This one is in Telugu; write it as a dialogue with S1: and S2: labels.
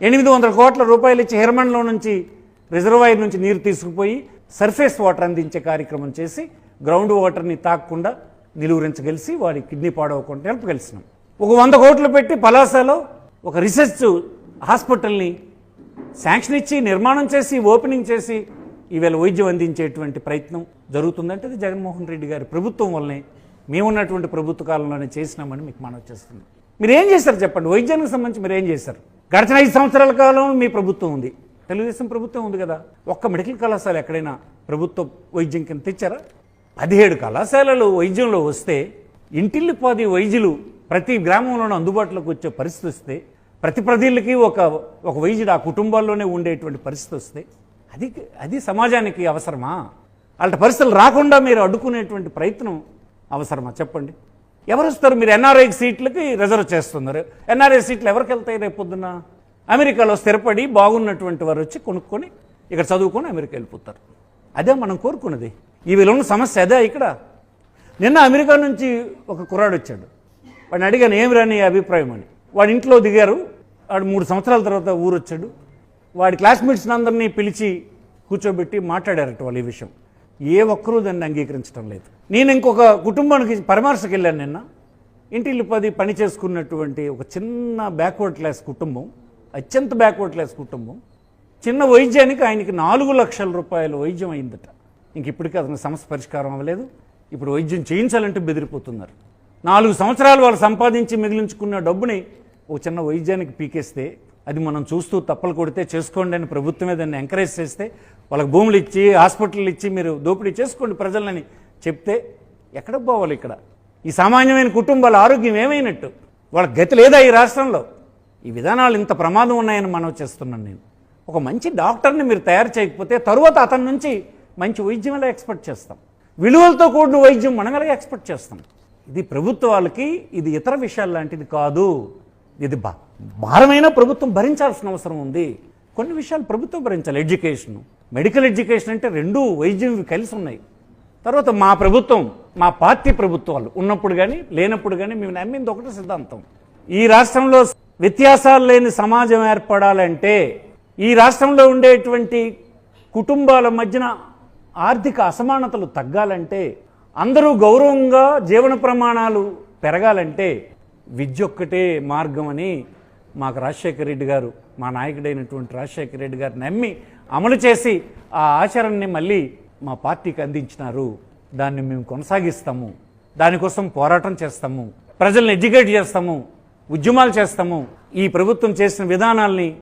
S1: ఎనిమిది వందల కోట్ల రూపాయలు ఇచ్చి హెర్మన్లో నుంచి రిజర్వాయర్ నుంచి నీరు తీసుకుపోయి సర్ఫేస్ వాటర్ అందించే కార్యక్రమం చేసి గ్రౌండ్ వాటర్ని తాకకుండా నిలువరించగలిసి వాడి కిడ్నీ పాడవకుండా నిలపగలిసినాం ఒక వంద కోట్లు పెట్టి పలాసలో ఒక రీసెర్చ్ హాస్పిటల్ని శాంక్షన్ ఇచ్చి నిర్మాణం చేసి ఓపెనింగ్ చేసి ఈవేళ వైద్యం అందించేటువంటి ప్రయత్నం జరుగుతుందంటే అది జగన్మోహన్ రెడ్డి గారి ప్రభుత్వం వల్లనే మేమున్నటువంటి ప్రభుత్వ కాలంలోనే చేసినామని మీకు మనం వచ్చేస్తుంది మీరు ఏం చేశారు చెప్పండి? వైద్యానికి సంబంధించి మీరు ఏం చేశారు? గడిచిన ఐదు సంవత్సరాల కాలం మీ ప్రభుత్వం ఉంది. తెలుగుదేశం ప్రభుత్వం ఉంది కదా. ఒక్క మెడికల్ కళాశాల ఎక్కడైనా ప్రభుత్వ వైద్యం కింద తెచ్చారా? పదిహేడు కళాశాలలు వైద్యంలో వస్తే ఇంటిల్లిపాది వైద్యులు ప్రతి గ్రామంలోనూ అందుబాటులోకి వచ్చే పరిస్థితి వస్తే ప్రతి ప్రజలకి ఒక ఒక వైద్యుడు ఆ కుటుంబాల్లోనే ఉండేటువంటి పరిస్థితి వస్తే అది అది సమాజానికి అవసరమా? అలాంటి పరిస్థితులు రాకుండా మీరు అడ్డుకునేటువంటి ప్రయత్నం అవసరమా? చెప్పండి. ఎవరు వస్తారు మీరు ఎన్ఆర్ఐ సీట్లకి రిజర్వ్ చేస్తున్నారు? ఎన్ఆర్ఐ సీట్లు ఎవరికి వెళ్తాయి రేపు పొద్దున? అమెరికాలో స్థిరపడి బాగున్నటువంటి వారు వచ్చి కొనుక్కొని ఇక్కడ చదువుకొని అమెరికా వెళ్ళిపోతారు. అదే మనం కోరుకున్నది. ఈ ఉన్న సమస్య అదే ఇక్కడ. నిన్న అమెరికా నుంచి ఒక కుర్రాడు వచ్చాడు. వాడిని అడిగాను ఏమి రాని అభిప్రాయం? అని. వాడి ఇంట్లో దిగారు. వాడు మూడు సంవత్సరాల తర్వాత ఊరు వచ్చాడు వాడి క్లాస్మేట్స్ని అందరినీ పిలిచి కూర్చోబెట్టి మాట్లాడారట వాళ్ళు ఈ విషయం. ఏ ఒక్కరూ దాన్ని అంగీకరించడం లేదు. నేను ఇంకొక కుటుంబానికి పరామర్శకు వెళ్ళాను నిన్న. ఇంటిల్లి పది పని చేసుకున్నటువంటి ఒక చిన్న బ్యాక్వర్డ్ క్లాస్ కుటుంబం అత్యంత బ్యాక్వర్డ్ క్లాస్ కుటుంబం. చిన్న వైద్యానికి ఆయనకి నాలుగు లక్షల రూపాయల వైద్యం అయిందట. ఇంక ఇప్పటికీ అతని సమస్య పరిష్కారం అవ్వలేదు. ఇప్పుడు వైద్యం చేయించాలంటే బెదిరిపోతున్నారు. నాలుగు సంవత్సరాలు వాళ్ళు సంపాదించి మిగిలించుకున్న డబ్బుని ఒక చిన్న వైద్యానికి పీకేస్తే అది మనం చూస్తూ తప్పలు కొడితే చేసుకోండి అని ప్రభుత్వమే దాన్ని ఎంకరేజ్ చేస్తే వాళ్ళకి భూములు ఇచ్చి హాస్పిటల్ ఇచ్చి మీరు దోపిడీ చేసుకోండి ప్రజలని చెప్తే ఎక్కడ పోవాలి ఇక్కడ? ఈ సామాన్యమైన కుటుంబాల ఆరోగ్యం ఏమైనట్టు? వాళ్ళ గతి లేదా ఈ రాష్ట్రంలో? ఈ విధానాలు ఇంత ప్రమాదం ఉన్నాయని మనం చేస్తున్నాను నేను. ఒక మంచి డాక్టర్ని మీరు తయారు చేయకపోతే తరువాత అతని నుంచి మంచి వైద్యం ఎలా ఎక్స్పెక్ట్ చేస్తాం? విలువలతో కూడిన వైద్యం మనం ఎలా ఎక్స్పెక్ట్ చేస్తాం? ఇది ప్రభుత్వాలకి ఇది ఇతర విషయాలు లాంటిది కాదు. ఇది భారమైన ప్రభుత్వం భరించాల్సిన అవసరం ఉంది. కొన్ని విషయాలు ప్రభుత్వం భరించాలి. ఎడ్యుకేషన్ మెడికల్ ఎడ్యుకేషన్ అంటే రెండు వైద్యం కలిసి ఉన్నాయి తర్వాత మా ప్రభుత్వం మా పార్టీ ప్రభుత్వాలు ఉన్నప్పుడు కానీ లేనప్పుడు కానీ మేము నమ్మింది ఒకటే సిద్ధాంతం. ఈ రాష్ట్రంలో వ్యత్యాసాలు లేని సమాజం ఏర్పడాలంటే ఈ రాష్ట్రంలో ఉండేటువంటి కుటుంబాల మధ్యన ఆర్థిక అసమానతలు తగ్గాలంటే అందరూ గౌరవంగా జీవన ప్రమాణాలు పెరగాలంటే విద్య ఒక్కటే మార్గం అని మాకు రాజశేఖర రెడ్డి గారు మా నాయకుడైనటువంటి రాజశేఖర రెడ్డి గారు నమ్మి అమలు చేసి ఆ ఆచరణని మళ్ళీ మా పార్టీకి అందించినారు. దాన్ని మేము కొనసాగిస్తాము. దానికోసం పోరాటం చేస్తాము. ప్రజల్ని ఎడ్యుకేట్ చేస్తాము. ఉద్యమాలు చేస్తాము. ఈ ప్రభుత్వం చేసిన విధానాల్ని